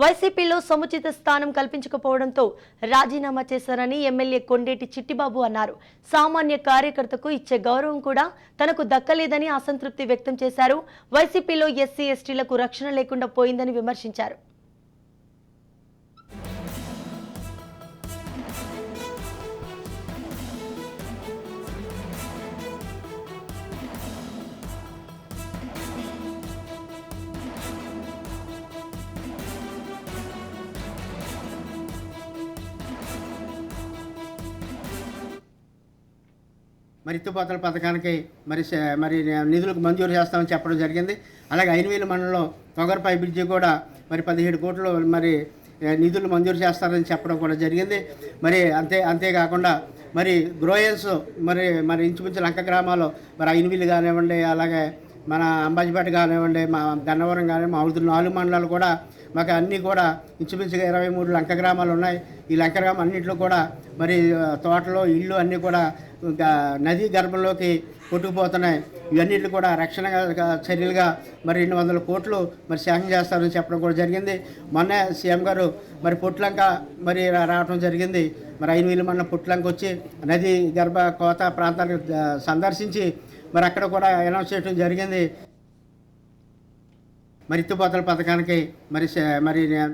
వైసీపీలో సముచిత స్థానం కల్పించకపోవడంతో రాజీనామా చేశారని ఎమ్మెల్యే కొండేటి చిట్టిబాబు అన్నారు. సామాన్య కార్యకర్తకు ఇచ్చే గౌరవం కూడా తనకు దక్కలేదని అసంతృప్తి వ్యక్తం చేశారు. వైసీపీలో ఎస్సీ ఎస్టీలకు రక్షణ లేకుండా పోయిందని విమర్శించారు. మరి ఎత్తుపోతల పథకానికి మరి మరి నిధులకు మంజూరు చేస్తామని చెప్పడం జరిగింది. అలాగే ఐనవేలు మండలంలో తొగరపై బ్రిడ్జి కూడా మరి పదిహేడు కోట్లు మరి నిధులు మంజూరు చేస్తారని చెప్పడం కూడా జరిగింది. మరి అంతే అంతేకాకుండా మరి గ్రోయన్స్ మరి మరి ఇంచుమించు లంక గ్రామాలు మరి ఐనవీలు కానివ్వండి అలాగే మన అంబాజీపేట కానివ్వండి మా గన్నవరం కానివ్వండి మా ఊరు నాలుగు మండలాలు కూడా మాకు అన్నీ కూడా ఇంచుమించుగా ఇరవై మూడు లంక గ్రామాలు ఉన్నాయి. ఈ లంక గ్రామం అన్నింటిలో కూడా మరి తోటలో ఇళ్ళు అన్నీ కూడా నదీ గర్భంలోకి కొట్టుకుపోతున్నాయి. ఇవన్నీ కూడా రక్షణ చర్యలుగా మరి రెండు వందల కోట్లు మరి శాంక్షన్ చేస్తారని చెప్పడం కూడా జరిగింది. మొన్న సీఎం గారు మరి పొట్లంక మరి రా- రావడం జరిగింది. మరి ఐదు వేలు మొన్న పొట్లంక వచ్చి నదీ గర్భ కోత ప్రాంతాలకు సందర్శించి మరి అక్కడ కూడా అనౌన్స్ చేయడం జరిగింది. మరి ఎత్తిపోతల పథకానికి మరి మరి